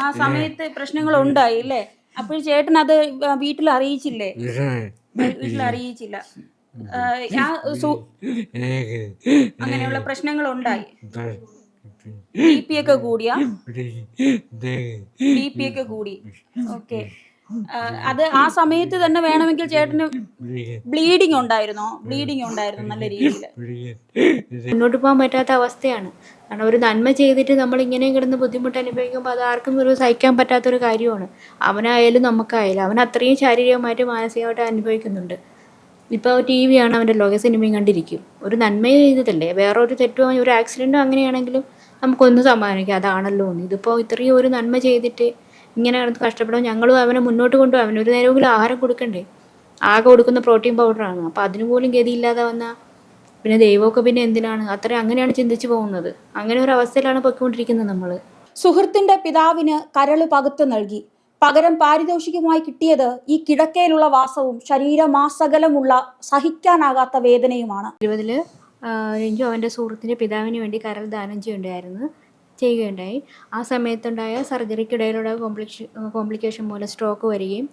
ആ സമയത്ത് പ്രശ്നങ്ങൾ ഉണ്ടായി അല്ലേ അപ്പോൾ ചേട്ടൻ അത് വീട്ടിൽ അറിയിച്ചില്ലേ വീട്ടിൽ അറിയിച്ചില്ല അങ്ങനെയുള്ള പ്രശ്നങ്ങൾ ഉണ്ടായി ബി പി ഒക്കെ കൂടിയാ? ബി പി ഒക്കെ കൂടി. ഓക്കെ. അത് ആ സമയത്ത് തന്നെ വേണമെങ്കിൽ ചേട്ടന് ബ്ലീഡിങ് ഉണ്ടായിരുന്നോ? ബ്ലീഡിങ് ഉണ്ടായിരുന്നു നല്ല രീതിയിൽ മുന്നോട്ട് പോകാൻ പറ്റാത്ത അവസ്ഥയാണ്. കാരണം ഒരു നന്മ ചെയ്തിട്ട് നമ്മൾ ഇങ്ങനെ കിടന്ന് ബുദ്ധിമുട്ട് അനുഭവിക്കുമ്പോൾ അത് ആർക്കും ഒരു സഹിക്കാൻ പറ്റാത്തൊരു കാര്യമാണ്. അവനായാലും നമുക്കായാലും. അവൻ അത്രയും ശാരീരികമായിട്ട് മാനസികമായിട്ട് അനുഭവിക്കുന്നുണ്ട്. ഇപ്പോൾ ടി വി ആണ് അവന്റെ ലോക സിനിമയും കണ്ടിരിക്കും. ഒരു നന്മ ചെയ്തതല്ലേ? വേറെ ഒരു തെറ്റോ ഒരു ആക്സിഡന്റോ അങ്ങനെയാണെങ്കിലും നമുക്കൊന്ന് സമ്മാനിക്കാം. അതാണല്ലോ എന്ന് ഇതിപ്പോൾ ഇത്രയും ഒരു നന്മ ചെയ്തിട്ട് ഇങ്ങനെ കിടന്ന് കഷ്ടപ്പെടുമ്പോൾ ഞങ്ങളും അവനെ മുന്നോട്ട് കൊണ്ടുപോകും അവന് ഒരു നേരമെങ്കിലും ആഹാരം കൊടുക്കണ്ടേ? ആകെ കൊടുക്കുന്ന പ്രോട്ടീൻ പൗഡറാണ് അപ്പോൾ അതിനു പോലും ഗതിയില്ലാതെ വന്നാൽ പിന്നെ ദൈവമൊക്കെ പിന്നെ എന്തിനാണ്? അത്ര അങ്ങനെയാണ് ചിന്തിച്ചു പോകുന്നത്. അങ്ങനെ ഒരു അവസ്ഥയിലാണ് പൊയ്ക്കൊണ്ടിരിക്കുന്നത് നമ്മൾ സുഹൃത്തിന്റെ പിതാവിന് കരൾ പകുത്തു നൽകി. പകരം പാരിതോഷികമായി കിട്ടിയത് ഈ കിടക്കയിലുള്ള വാസവും ശരീരമാസകലമുള്ള സഹിക്കാനാകാത്ത വേദനയുമാണ്. ഇരുപതിൽ രഞ്ജു അവന്റെ സുഹൃത്തിന്റെ പിതാവിന് വേണ്ടി കരൾ ദാനം ചെയ്യുകയുണ്ടായിരുന്നു ചെയ്യുകയുണ്ടായി. ആ സമയത്തുണ്ടായ സർജറിക്കിടയിലുള്ള കോംപ്ലിക്ഷൻ കോംപ്ലിക്കേഷൻ മൂലം സ്ട്രോക്ക് വരികയും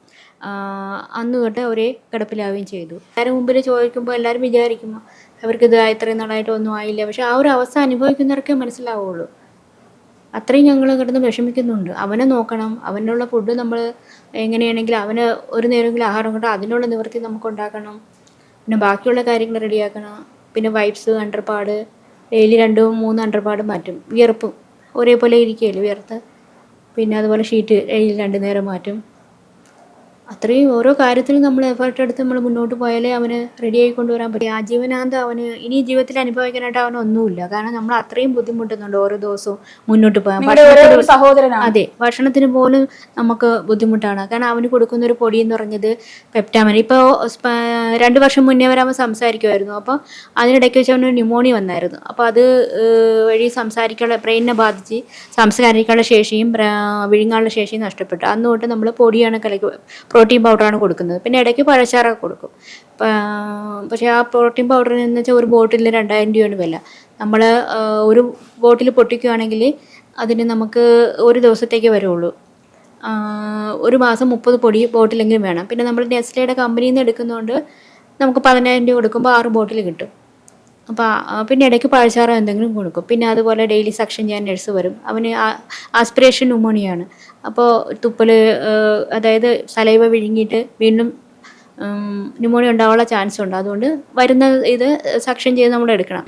അന്ന് തൊട്ട് അവരെ കിടപ്പിലാവുകയും ചെയ്തു. എല്ലാവരും മുമ്പിൽ ചോദിക്കുമ്പോൾ എല്ലാവരും വിചാരിക്കും അവർക്കിത് ഇത്രയും നാളായിട്ട് ഒന്നും ആയില്ല. പക്ഷെ ആ ഒരു അവസ്ഥ അനുഭവിക്കുന്നവർക്കേ മനസ്സിലാവുള്ളൂ. അത്രയും ഞങ്ങൾ കിടന്ന് വിഷമിക്കുന്നുണ്ട്. അവനെ നോക്കണം അവനുള്ള ഫുഡ് നമ്മൾ എങ്ങനെയാണെങ്കിലും അവന് ഒരു നേരമെങ്കിലും ആഹാരം കൊണ്ട് അതിനുള്ള നിവൃത്തി നമുക്ക് ഉണ്ടാക്കണം പിന്നെ ബാക്കിയുള്ള കാര്യങ്ങൾ റെഡിയാക്കണം. പിന്നെ വൈപ്സ് അണ്ടർപാട് ഡെയിലി രണ്ടും മൂന്ന് അണ്ടർപാട് മാറ്റും. വിയർപ്പും. ഒരേപോലെ ഇരിക്കുകയല്ലേ വിയർത്ത്? പിന്നെ അതുപോലെ ഷീറ്റ് രണ്ട് നേരം മാറ്റും. അത്രയും ഓരോ കാര്യത്തിലും നമ്മൾ എഫേർട്ട് എടുത്ത് നമ്മൾ മുന്നോട്ട് പോയാലേ അവന് റെഡി ആയി കൊണ്ടുവരാൻ പറ്റും. ആജീവനാന്തം അവന് ഇനി ജീവിതത്തിൽ അനുഭവിക്കാനായിട്ട് അവന് ഒന്നുമില്ല. കാരണം നമ്മൾ അത്രയും ബുദ്ധിമുട്ടുന്നുണ്ട് ഓരോ ദിവസവും മുന്നോട്ട് പോകാൻ. അതെ ഭക്ഷണത്തിന് പോലും നമുക്ക് ബുദ്ധിമുട്ടാണ്. കാരണം അവന് കൊടുക്കുന്ന ഒരു പൊടി എന്ന് പറഞ്ഞത് പെപ്റ്റാമൻ ഇപ്പോൾ രണ്ട് വർഷം മുന്നേ വരെ അവൻ സംസാരിക്കുമായിരുന്നു അപ്പോൾ അതിനിടയ്ക്ക് വെച്ച് അവന് ന്യൂമോണിയ വന്നായിരുന്നു. അപ്പോൾ അത് വഴി സംസാരിക്കാനുള്ള ബ്രെയിനിനെ ബാധിച്ച് സംസാരിക്കാനുള്ള ശേഷിയും വിഴുങ്ങാനുള്ള ശേഷിയും നഷ്ടപ്പെട്ടു. അന്ന് തൊട്ട് നമ്മൾ പൊടിയാണ് കലക്കി പ്രോട്ടീൻ പൗഡറാണ് കൊടുക്കുന്നത്. പിന്നെ ഇടയ്ക്ക് പഴച്ചാറൊക്കെ കൊടുക്കും. പക്ഷേ ആ പ്രോട്ടീൻ പൗഡറിന് എന്ന് വെച്ചാൽ ഒരു ബോട്ടിലിന് രണ്ടായിരം രൂപയാണ് വില. നമ്മൾ ഒരു ബോട്ടിൽ പൊട്ടിക്കുകയാണെങ്കിൽ അതിന് നമുക്ക് ഒരു ദിവസത്തേക്കേ വരുള്ളൂ. ഒരു മാസം മുപ്പത് പൊടി ബോട്ടിലെങ്കിലും വേണം. പിന്നെ നമ്മൾ നെസ്ലയുടെ കമ്പനിയിൽ നിന്ന് എടുക്കുന്നതുകൊണ്ട് നമുക്ക് പതിനായിരം രൂപ കൊടുക്കുമ്പോൾ ആറ് ബോട്ടിൽ കിട്ടും. അപ്പോൾ പിന്നെ ഇടയ്ക്ക് പഴച്ചാറോ എന്തെങ്കിലും കൊടുക്കും. പിന്നെ അതുപോലെ ഡെയിലി സക്ഷൻ ചെയ്യാൻ നഴ്സ് വരും. അവന് ആസ്പിറേഷൻ ന്യൂമോണിയാണ് അപ്പോൾ തുപ്പൽ അതായത് സലൈവ വിഴുങ്ങിയിട്ട് വീണ്ടും ന്യൂമോണിയ ഉണ്ടാവാനുള്ള ചാൻസ് ഉണ്ട്. അതുകൊണ്ട് വരുന്ന ഇത് സക്ഷൻ ചെയ്ത് നമ്മൾ എടുക്കണം.